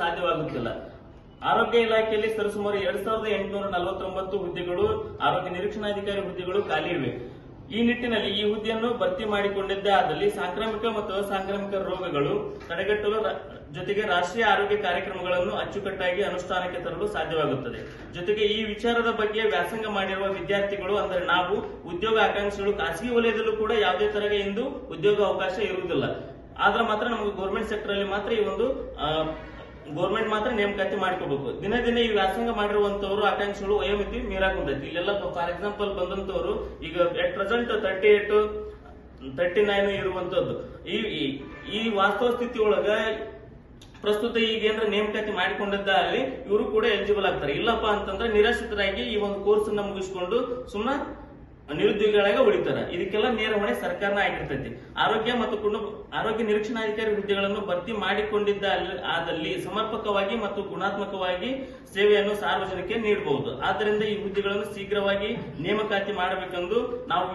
ಸಾಧ್ಯವಾಗುತ್ತಿಲ್ಲ. ಆರೋಗ್ಯ ಇಲಾಖೆಯಲ್ಲಿ ಸರಿಸುಮಾರು ಎರಡ್ ಸಾವಿರದ ಎಂಟುನೂರ ನಲವತ್ತೊಂಬತ್ತು ಹುದ್ದೆಗಳು, ಆರೋಗ್ಯ ನಿರೀಕ್ಷಣಾಧಿಕಾರಿ ಹುದ್ದೆಗಳು ಖಾಲಿ ಇವೆ. ಈ ನಿಟ್ಟಿನಲ್ಲಿ ಈ ಹುದ್ದೆಯನ್ನು ಭರ್ತಿ ಮಾಡಿಕೊಂಡಿದ್ದೇ ಆದಲ್ಲಿ ಸಾಂಕ್ರಾಮಿಕ ಮತ್ತು ಅಸಾಂಕ್ರಾಮಿಕ ರೋಗಗಳು ತಡೆಗಟ್ಟಲು ಜೊತೆಗೆ ರಾಷ್ಟ್ರೀಯ ಆರೋಗ್ಯ ಕಾರ್ಯಕ್ರಮಗಳನ್ನು ಅಚ್ಚುಕಟ್ಟಾಗಿ ಅನುಷ್ಠಾನಕ್ಕೆ ತರಲು ಸಾಧ್ಯವಾಗುತ್ತದೆ. ಜೊತೆಗೆ ಈ ವಿಚಾರದ ಬಗ್ಗೆ ವ್ಯಾಸಂಗ ಮಾಡಿರುವ ವಿದ್ಯಾರ್ಥಿಗಳು, ಅಂದರೆ ನಾವು, ಉದ್ಯೋಗ ಆಕಾಂಕ್ಷಿಗಳು, ಖಾಸಗಿ ವಲಯದಲ್ಲೂ ಕೂಡ ಯಾವುದೇ ತರಹ ಇಂದು ಉದ್ಯೋಗ ಅವಕಾಶ ಇರುವುದಿಲ್ಲ. ಆದ್ರೆ ಮಾತ್ರ ನಮಗೆ ಗೌರ್ಮೆಂಟ್ ಸೆಕ್ಟರ್ ಅಲ್ಲಿ ಮಾತ್ರ ಈ ಒಂದು ಗೌರ್ಮೆಂಟ್ ಮಾತ್ರ ನೇಮಕಾತಿ ಮಾಡ್ಕೋಬೇಕು ದಿನ ದಿನ ಈ ವ್ಯಾಸಂಗ ಮಾಡಿರುವಂತವರು, ಆಕಾಂಕ್ಷಿಗಳು ವಯೋಮಿತಿ ಮೀರಾಕೊಂಡೈತಿ ಇಲ್ಲೆಲ್ಲ ಫಾರ್ ಎಕ್ಸಾಂಪಲ್ ಬಂದಂತವರು, ಈಗ at present thirty eight thirty nine ಇರುವಂತದ್ದು. ಈ, ಈ- ವಾಸ್ತವ ಸ್ಥಿತಿ ಒಳಗ ಪ್ರಸ್ತುತ ಈಗ ನೇಮಕಾತಿ ಮಾಡಿಕೊಂಡಿದ್ದ ಅಲ್ಲಿ ಇವರು ಕೂಡ ಎಲಿಜಿಬಲ್ ಆಗ್ತಾರೆ. ಇಲ್ಲಪ್ಪ ಅಂತಂದ್ರೆ ನಿರಾಶ್ರಿತರಾಗಿ ಈ ಒಂದು ಕೋರ್ಸ್ ಅನ್ನ ಮುಗಿಸ್ಕೊಂಡು ಸುಮ್ಮನೆ ನಿರುದ್ಯೋಗಿಗಳಾಗ ಉಳಿತಾರ. ಇದಕ್ಕೆಲ್ಲ ನೇರ ಹೊಣೆ ಸರ್ಕಾರನ ಆಗಿರ್ತೈತಿ. ಆರೋಗ್ಯ ಮತ್ತು ಕುಟುಂಬ, ಆರೋಗ್ಯ ನಿರೀಕ್ಷಣಾಧಿಕಾರಿ ಹುದ್ದೆಗಳನ್ನು ಭರ್ತಿ ಮಾಡಿಕೊಂಡಿದ್ದ ಆದಲ್ಲಿ ಸಮರ್ಪಕವಾಗಿ ಮತ್ತು ಗುಣಾತ್ಮಕವಾಗಿ ಸೇವೆಯನ್ನು ಸಾರ್ವಜನಿಕ ನೀಡಬಹುದು ಆದ್ದರಿಂದ ಈ ಹುದ್ದೆಗಳನ್ನು ಶೀಘ್ರವಾಗಿ ನೇಮಕಾತಿ ಮಾಡಬೇಕೆಂದು ನಾವು